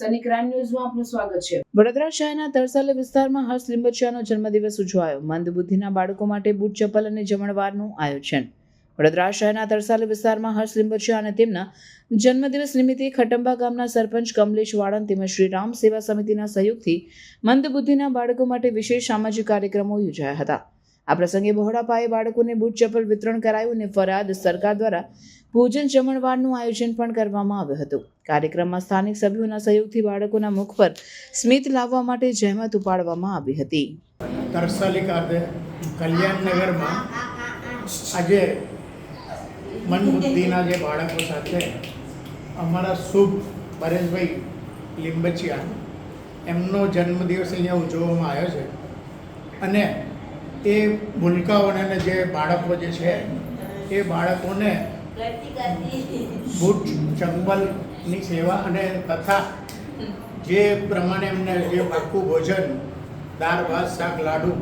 Sunny crime ન્યૂઝમાં આપનું સ્વાગત છે. વડોદરા શહેરના તરસાલી વિસ્તારમાં હર્ષ લીંબચિયાનો જન્મદિવસ ઉજવાયો. મંદબુદ્ધિના બાળકો માટે બૂટ ચપ્પલ અને જમણવારનું આયોજન. વડોદરા શહેરના તરસાલ વિસ્તારમાં હર્ષ લીંબચિયા અને તેમના જન્મદિવસ નિમિત્તે ખટંબા ગામના સરપંચ કમલેશ વાળન તેમજ શ્રી રામ સેવા સમિતિના સહયોગથી મંદબુદ્ધિના બાળકો માટે વિશેષ સામાજિક કાર્યક્રમો યોજાયા હતા. આ પ્રસંગે બહોળા પાયે બાળકોને બૂટ ચપ્પલ વિતરણ કરાયું અને ફરિયાદ સરકાર દ્વારા ભોજન જમણવારનું આયોજન પણ કરવામાં આવ્યું હતું. કાર્યક્રમમાં સ્થાનિક સભ્યોના સહયોગથી બાળકોના મુખ પર સ્મિત લાવવા માટે જહેમત ઉપાડવામાં આવી હતી. તરસાલી ખાતે કલ્યાણનગરમાં આજે મનબુદ્ધિના જે બાળકો સાથે અમારા શુભ પરેશભાઈ લીંબચિયા એમનો જન્મદિવસ અહીંયા ઉજવવામાં આવ્યો છે. અને એ ભૂલકાઓને જે બાળકો જે છે, એ બાળકોને બૂટ ચંપલની સેવા અને તથા જે પ્રમાણે એમને જે પાકું ભોજન, દાળ, ભાત, શાક, લાડુ,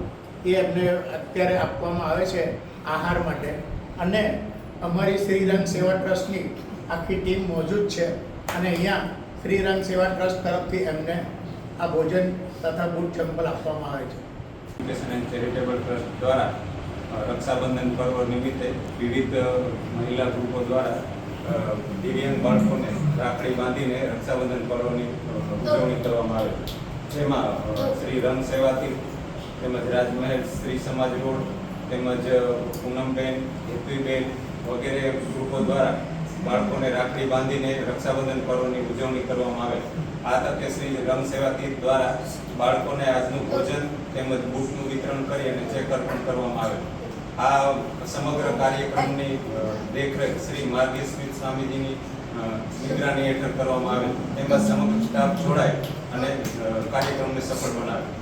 એ એમને અત્યારે આપવામાં આવે છે આહાર માટે. અને અમારી શ્રીરંગ સેવા ટ્રસ્ટની આખી ટીમ મોજૂદ છે અને અહીંયા શ્રીરંગ સેવા ટ્રસ્ટ તરફથી એમને આ ભોજન તથા બુટ ચંપલ આપવામાં આવે છે. ફાઉન્ડેશન એન્ડ ચેરિટેબલ ટ્રસ્ટ દ્વારા રક્ષાબંધન પર્વ નિમિત્તે વિવિધ મહિલા ગ્રુપો દ્વારા દિવ્યાંગ બાળકોને રાખડી બાંધીને રક્ષાબંધન પર્વની ઉજવણી કરવામાં આવે જેમાં શ્રી રંગ સેવાથી તેમજ રાજમહેલ શ્રી સમાજ રોડ તેમજ પૂનમબેન, હેતુબેન વગેરે ગ્રુપો દ્વારા બાળકોને રાખડી બાંધીને રક્ષાબંધન પર્વની ઉજવણી કરવામાં આવે. આ તકે શ્રી રંગ તીર્થ દ્વારા બાળકોને આજનું ભોજન તેમજ બૂટનું વિતરણ કરી અને ચેક અર્પણ કરવામાં આવે. આ સમગ્ર કાર્યક્રમની દેખરેખ શ્રી માર્ગી સ્વામીજીની નિગરાની હેઠળ કરવામાં આવે. તેમજ સમગ્ર સ્ટાફ જોડાય અને કાર્યક્રમને સફળ બનાવે.